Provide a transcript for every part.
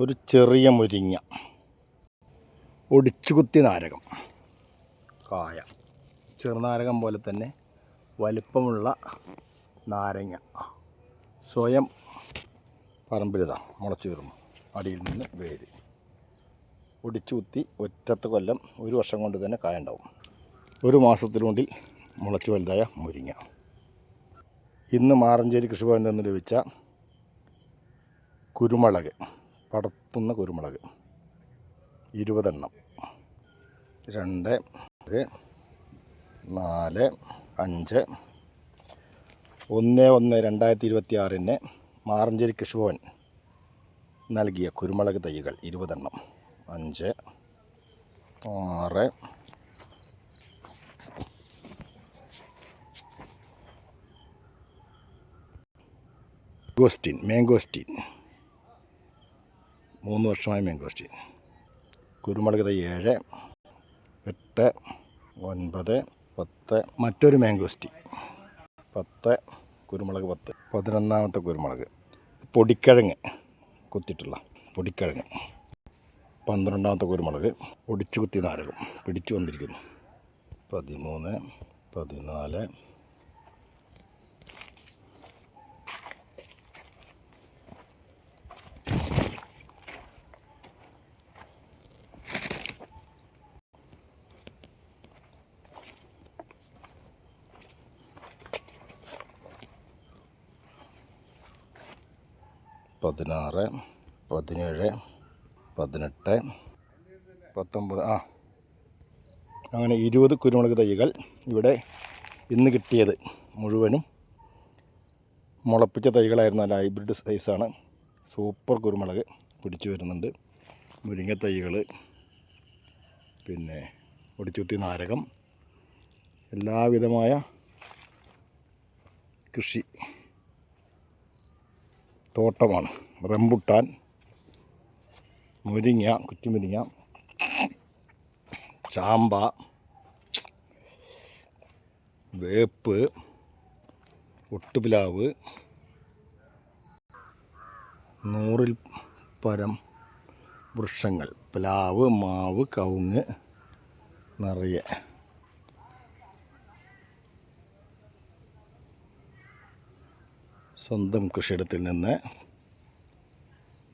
ഒരു ചെറിയ മുരിങ്ങ. ഒടിച്ചുകുത്തി നാരകം. കായ. ചെറുനാരകം പോലെ തന്നെ വലിപ്പമുള്ള നാരങ്ങ. സ്വയം പറമ്പിലിതാ മുളച്ചു കയറുന്നു അടിയിൽ നിന്ന് വേര്. ഒടിച്ചു കുത്തി ഒറ്റത്തെ കൊല്ലം ഒരു വർഷം കൊണ്ട് തന്നെ കായ ഉണ്ടാവും. ഒരു മാസത്തിനുള്ളിൽ മുളച്ചു വലുതായ മുരിങ്ങ. ഇന്ന് മാറഞ്ചേരി കൃഷിഭവനിൽ നിന്ന് ലഭിച്ച കുരുമുളക്. പടത്തുന്ന കുരുമുളക്. ഇരുപതെണ്ണം. രണ്ട് നാല് അഞ്ച്. ഒന്ന് ഒന്ന് രണ്ടായിരത്തി ഇരുപത്തി ആറിന് മാറഞ്ചേരി കൃഷിഭവൻ നൽകിയ കുരുമുളക് തൈകൾ ഇരുപതെണ്ണം. അഞ്ച് ആറ് ഗോസ്റ്റിൻ മാംഗോസ്റ്റിൻ മൂന്ന് വർഷമായി മാംഗോസ്റ്റിൻ കുരുമുളക് തൈ ഏഴ് എട്ട് ഒൻപത് പത്ത് മറ്റൊരു മാംഗോസ്റ്റി പത്ത് കുരുമുളക് പത്ത്. പതിനൊന്നാമത്തെ കുരുമുളക്. പൊടിക്കിഴങ്ങ് കുത്തിയിട്ടുള്ള പൊടിക്കിഴങ്ങ്. പന്ത്രണ്ടാമത്തെ കുരുമുളക് ഒടിച്ചു കുത്തി നാരകം. പിടിച്ചു വന്നിരിക്കുന്നു. പതിമൂന്ന് പതിനാല് പതിനാറ് പതിനേഴ് പതിനെട്ട് പത്തൊമ്പത് ആ. അങ്ങനെ ഇരുപത് കുരുമുളക് തൈകൾ ഇവിടെ ഇന്ന് കിട്ടിയത്. മുഴുവനും മുളപ്പിച്ച തൈകളായിരുന്ന. ഹൈബ്രിഡ് സൈസാണ് സൂപ്പർ കുരുമുളക് പിടിച്ചു വരുന്നുണ്ട്. മുരിങ്ങ തൈകൾ പിന്നെ ഒടിച്ചുത്തി നാരകം എല്ലാവിധമായ കൃഷി തോട്ടമാണ്. റംബുട്ടാൻ മുരിങ്ങ കുറ്റിമുരിങ്ങ ചാമ്പ വേപ്പ് ഒട്ടുപിലാവ് നൂറിൽ പരം വൃക്ഷങ്ങൾ പ്ലാവ് മാവ് കവുങ്ങ് നിറയെ. സ്വന്തം കൃഷിയിടത്തിൽ നിന്ന്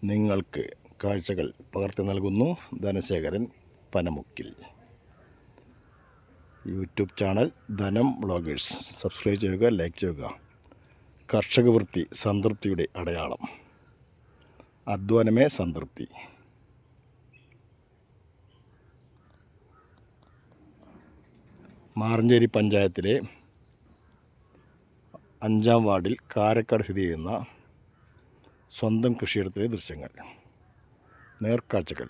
നിങ്ങൾക്ക് കാഴ്ചകൾ പകർത്തി നൽകുന്നു Dhanasekharan പനമുക്കിൽ. YouTube channel Dhanam vloggers. Subscribe ചെയ്യുക ലൈക്ക് ചെയ്യുക. കർഷക വൃത്തി സംതൃപ്തിയുടെ അടയാളം. അധ്വാനമേ സംതൃപ്തി. മാറഞ്ചേരി പഞ്ചായത്തിലെ അഞ്ചാം വാർഡിൽ കാരക്കാട് സ്ഥിതി ചെയ്യുന്ന സ്വന്തം കൃഷിയിടത്തിലെ ദൃശ്യങ്ങൾ. നേർക്കാഴ്ചകൾ.